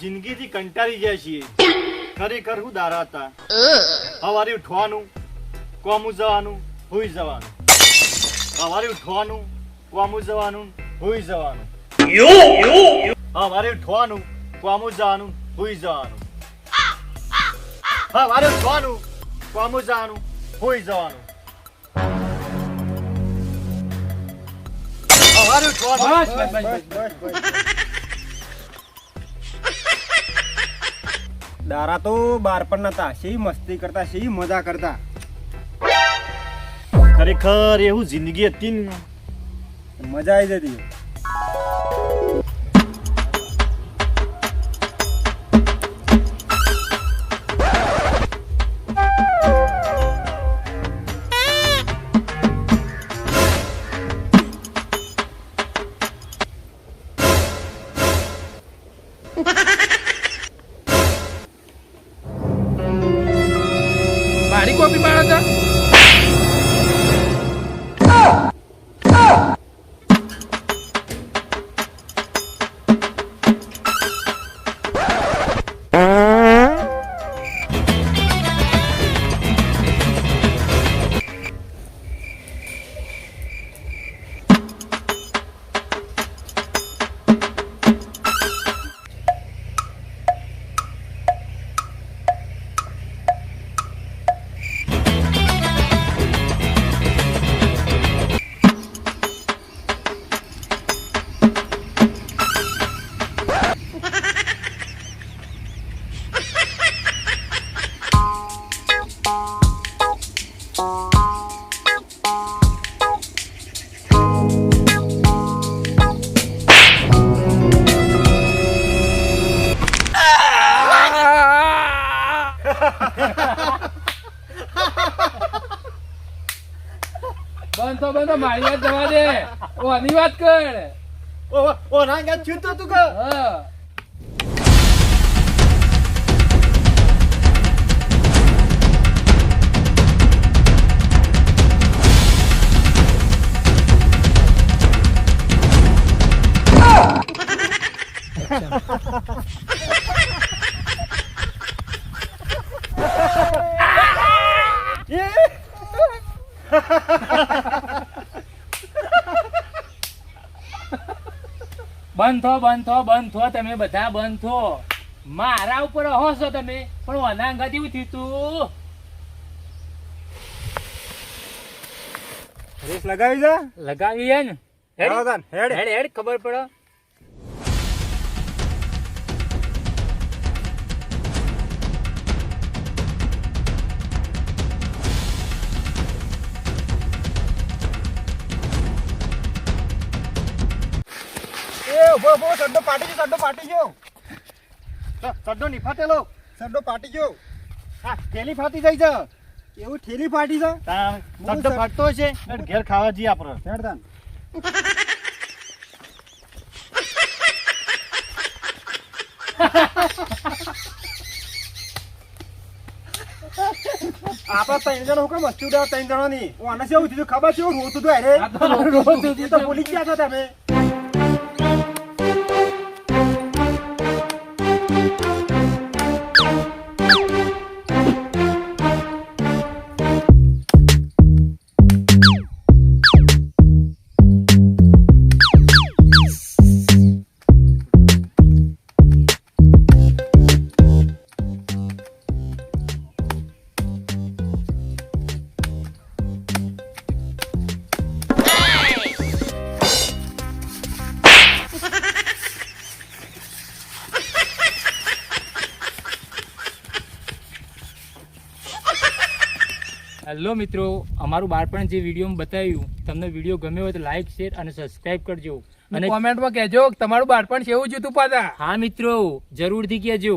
કંટાળી જાય છીએ. ખરેખર હું દારા હતા. સવારે ઉઠવાનું, કોમું જવાનું હુઈ જવાનું. સવારે ઉઠવાનું, કોમું જવાનું હુઈ જવાનું. સવારે ઉઠવાનું, કોમું જવાનું હુઈ જવાનું. સવારે ઉઠવાનું, કોમું જવાનું હુઈ જવાનું. સવારે ઉઠવાનું. દારા તો બારપણ નતા શી મસ્તી કરતા શી મજા કરતા. ખરેખર એવું જિંદગી હતી ને મજા આવી જતી. બંધ તો બંધ મારી વાત જવા દે. ઓ આની વાત કર. ઓ ઓ ના ગયા છું તું કે હા. બંધ થો બંધ થો બંધ થો તમે બધા બંધ. થો મારા ઉપર હોશો છો તમે પણ ઓના જેવું થયું તું. રેસ લગાવી જા લગાવી હે ને. હેડ હેડ ખબર પડે. એ ઊભો ઊભો સડ્ડો પાટી ગયો સડ્ડો પાટી ગયો. સડ્ડો નિફાટેલો. સડ્ડો પાટી ગયો. હા થેલી ફાટી જાય છે. એવું ઠેલી પાટી છે? સડ્ડો ફાટતો છે ઘેર ખાવા જઈએ આપણે. હેડ તાન ત્રણ જણા હું કેમ મસ્તી ઉડાવ ત્રણ જણા ની આને શું થયું ખબર છે રોતું હતું અરે. રોતું તો ભૂલી ગયા છો તમે. હેલો મિત્રો અમારું બાળપણ જે વિડીયોમાં બતાવ્યું તમને વીડિયો ગમ્યો હોય તો લાઈક શેર અને સબસ્ક્રાઇબ કરજો. અને કોમેન્ટમાં કહેજો તમારું બાળપણ કેવું જતું પાછા. હા મિત્રો જરૂરથી કહેજો.